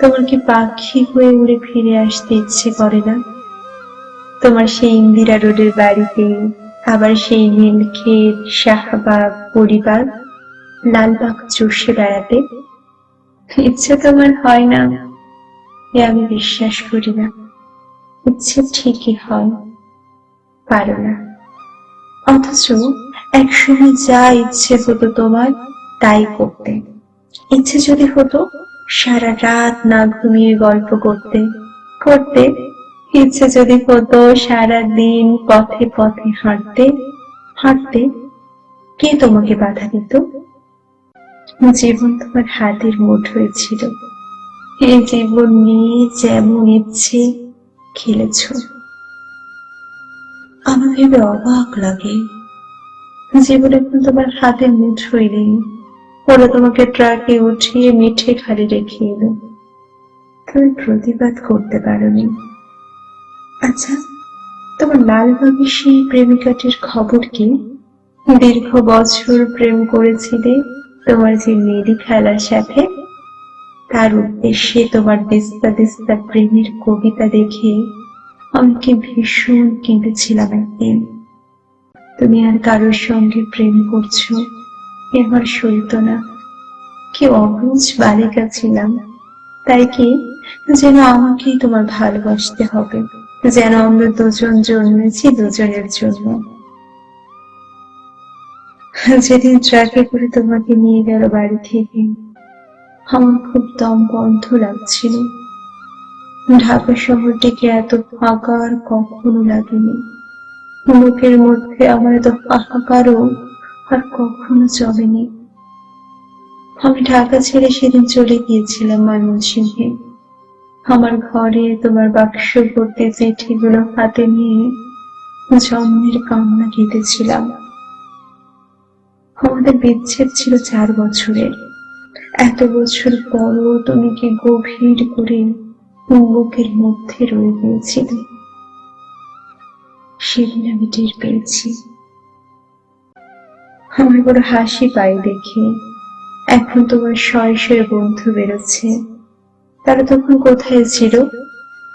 তোমার কি পাখি হয়ে উড়ে ফিরে আসতে ইচ্ছে করে না? তোমার সেই ইন্দিরা রোডের বাড়িতে, আবার সেই নীলক্ষেত, শাহবাগ, পরিবার, লালবাগ চষে বেড়াতে? ইচ্ছে তোমার হয় না? এ আমি বিশ্বাস করি না। ইচ্ছে ঠিকই হয়, পারো না। অথচ একসময় যা ইচ্ছে হতো তোমার, তাই করতে। ইচ্ছে যদি হতো সারা রাত না ঘুমিয়ে গল্প করতে। করতে ইচ্ছে যদি হতো সারা দিন পথে পথে হাঁটতে। হাঁটতে কে তোমাকে বাধা দিত? জীবন তোমার হাতের মুঠোয় ছিল। এই জীবন নিয়ে যেমন ইচ্ছে খেলেছ। আমার ভেবে অবাক লাগে। জীবন এখন তোমার হাতের মুঠোয় নেই। ওরা তোমাকে ট্রাকে উঠিয়ে মিঠে খালি রেখে এলো। তুমি প্রতিবাদ করতে পারোনি। আচ্ছা তোমার লালবাগের সেই প্রেমিকাটির খবর কি? দীর্ঘ বছর প্রেম করেছিলে তোমার যে মেরি খেলার সাথে? তার উদ্দেশ্যে তোমার দিস্তা দিস্তা প্রেমের কবিতা দেখে আমি ভীষণ কেঁদেছিলাম একদিন। তুমি আর কারোর সঙ্গে প্রেম করছ? এ আমার সইত না কি অবুঝ বালিকা ছিলাম। তাই কি? যেন আমাকেই তোমার ভালোবাসতে হবে। যেন আমরা দুজন জন্মেছি দুজনের জন্য। যেদিন ট্রাকে করে তোমাকে নিয়ে গেল বাড়ি থেকে, আমার খুব দম বন্ধ লাগছিল। ঢাকা শহরটিকে এত ফাঁকা আর কখনো লাগেনি। মুখের মধ্যে আমার এত হাহাকারও আর কখনো চলেনি। আমি ঢাকা ছেড়ে সেদিন চলে গিয়েছিলাম ময়মনসিংহে। আমার ঘরে তোমার বাক্স ভর্তি চিঠিগুলো হাতে নিয়ে জন্মের কান্না কেঁদেছিলাম আমাদের বিচ্ছেদ ছিল চার বছরের। এত বছর পরও তুমি কি গভীর করে বুকের মধ্যে রয়ে গিয়েছিলে? সেদিন আমি টের পেয়েছি। আমার বড় হাসি পাই দেখে। এখন তোমার শয়ে শয়ে বন্ধু বেরোচ্ছে। তারা তখন কোথায় ছিল?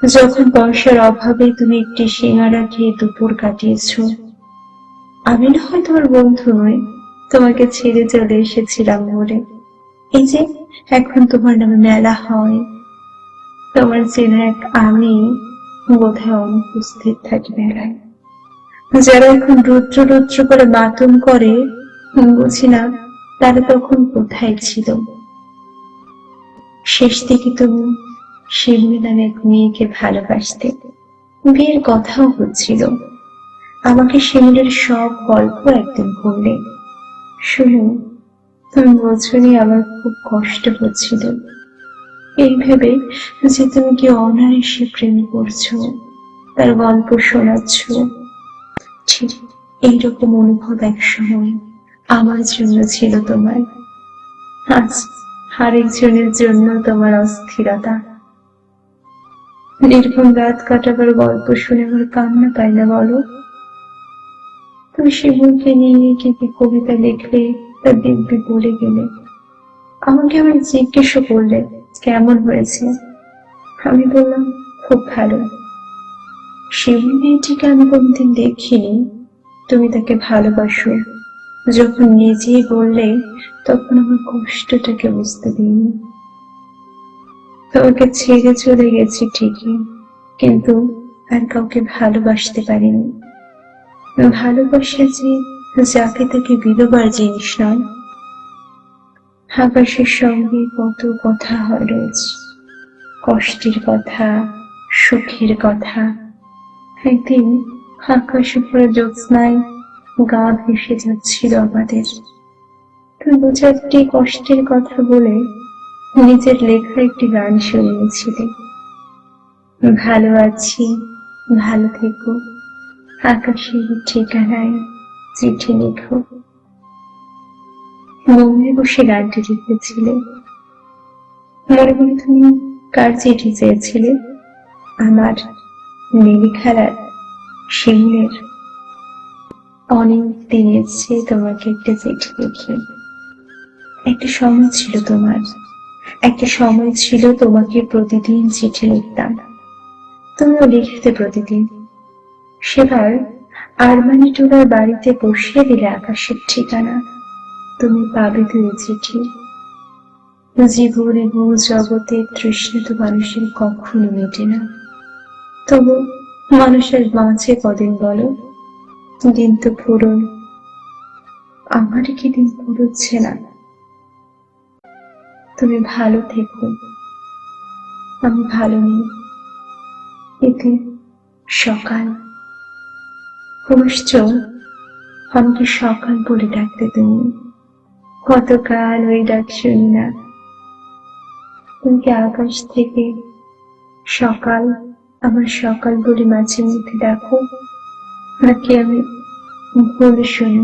যখন পয়সার অভাবে তুমি একটি সিঙ্গারা খেয়ে দুপুর কাটিয়েছ। আমি না হয় তোমার বন্ধু নই, তোমাকে ছেড়ে চলে এসেছিলাম বলে। এই যে, এখন তোমার নামে মেলা হয়। তোমার চেনা এক আমি বোধহয় অনুপস্থিত থাকি মেলায়। যারা এখন রুদ্র রুদ্র করে মাতম করে বুঝি না তারা তখন কোথায় ছিল। শেষ দিকে তবু শিবনী নামে এক মেয়েকে ভালোবাসতে বিয়ের কথাও হচ্ছিল। আমাকে শিমুলের সব গল্প একদিন বললে, শুনো, তুমি বোঝনি আমার খুব কষ্ট হচ্ছিল। এই ভেবে যে তুমি কি অনায়াসে প্রেম করছ, তার গল্প শোনাচ্ছ, ঠিক এইরকম অনুভব এক সময় আমার জন্য ছিল তোমার। আজ আরেকজনের জন্য তোমার অস্থিরতা। নির্ঘুম রাত কাটাবার গল্প শুনে আমার কান্না পাই না, বলো। তুমি শিবুকে নিয়ে কি কি কবিতা লিখলে তা দিব্যি বলে গেলে। আমাকে আবার জিজ্ঞেস করলে কেমন হয়েছে। আমি বললাম, খুব ভালো। শিবু মেয়েটিকে আমি কোনদিন দেখিনি। তুমি তাকে ভালোবাসো। যখন নিজেই বললে, তখন আমার কষ্টটাকে বুঝতে দিইনি। তোমাকে ছেড়ে চলে গেছি ঠিকই, কিন্তু আর কাউকে ভালোবাসতে পারিনি। ভালোবাসা যে যাকে তাকে বিধবার জিনিস নয়, আকাশের সঙ্গে কত কথা হয় কষ্টের কথা, সুখের কথা। একদিন আকাশ উপরে জ্যোৎস্নায় গা ভেসে যাচ্ছিল আমাদের। তুমি দু চারটি কষ্টের কথা বলে নিজের লেখা একটি গান শুনিয়েছিলে। ভালো আছি, ভালো থেকো। আকাশের ঠিকানায় চিঠি লেখো। মনে বসে গানটি লিখেছিলে। মনে মনে তুমি কার চিঠি চেয়েছিলে? আমার নীলি খেলার শিমুলের অনেক দিন এসছে তোমাকে একটা চিঠি লিখি একটা সময় ছিল তোমার। একটা সময় ছিল তোমাকে প্রতিদিন চিঠি লিখতাম। তুমিও লিখতে প্রতিদিন। সেবার আরমানি টোলার বাড়িতে বসিয়ে দিলে আকাশের ঠিকানা। তুমি পাবে তো এই চিঠি। জীবন এবং জগতের তৃষ্ণা তো মানুষের কখনো মেটে না। তবু মানুষের বাঁচে কদিন বলো দিন তো পুরন। আমার কি দিন পুরোচ্ছে না? তুমি ভালো থেকো। আমি ভালো নেই। এতে সকাল। অবশ্য আমাকে সকাল বলে ডাকতে তুমি। কতকাল ওই ডাক শুনি না। তুমি কি আকাশ থেকে সকাল, আমার সকাল বলে মাঝে মধ্যে ডাকো। নাকি আমি ভুল শুনি